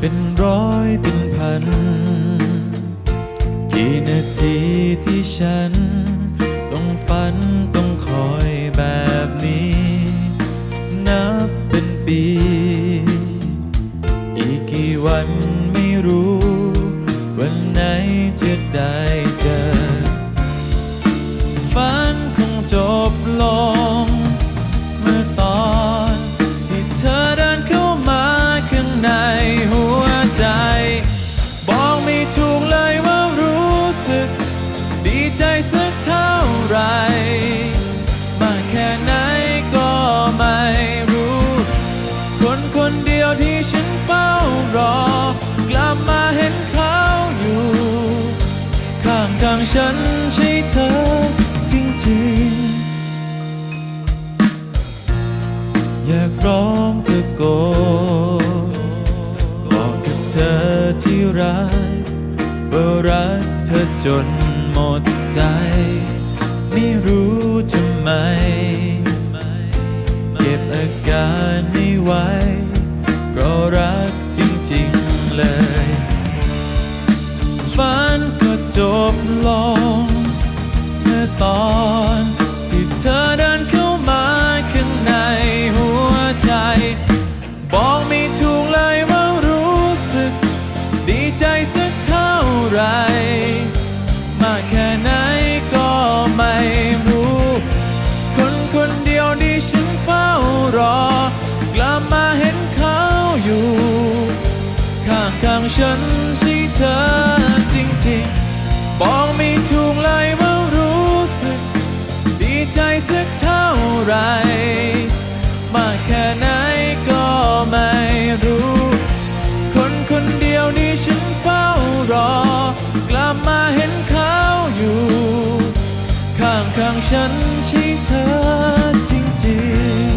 เป็นร้อยเป็นพัน กี่นาทีที่ฉัน ต้องฝันต้องคอยแบบนี้ นับเป็นปี อีกกี่วันไม่รู้ วันไหนจะได้ ฉันใช่เธอจริงๆ อยากร้องตะโกนบอกกับเธอที่รักว่ารักเธอจนหมดใจ ไม่รู้ทำไม เก็บอาการไม่ไหว จบลงเมื่อตอนที่เธอเดินเข้ามาข้างในหัวใจ บอกไม่ถูกเลยว่ารู้สึก ดีใจสักเท่าไร มากแค่ไหนก็ไม่รู้ คนคนเดียวที่ฉันเฝ้ารอ กลับมาเห็นเขาอยู่ ข้างข้างๆฉันใช่เธอ บอกไม่ถูกเลยว่ารู้สึก ดีใจสักเท่าไร มากแค่ไหนก็ไม่รู้ คนคนเดียวนี่ฉันเฝ้ารอ กลับมาเห็นเขาอยู่ ข้างข้างๆฉันใช่เธอจริงๆ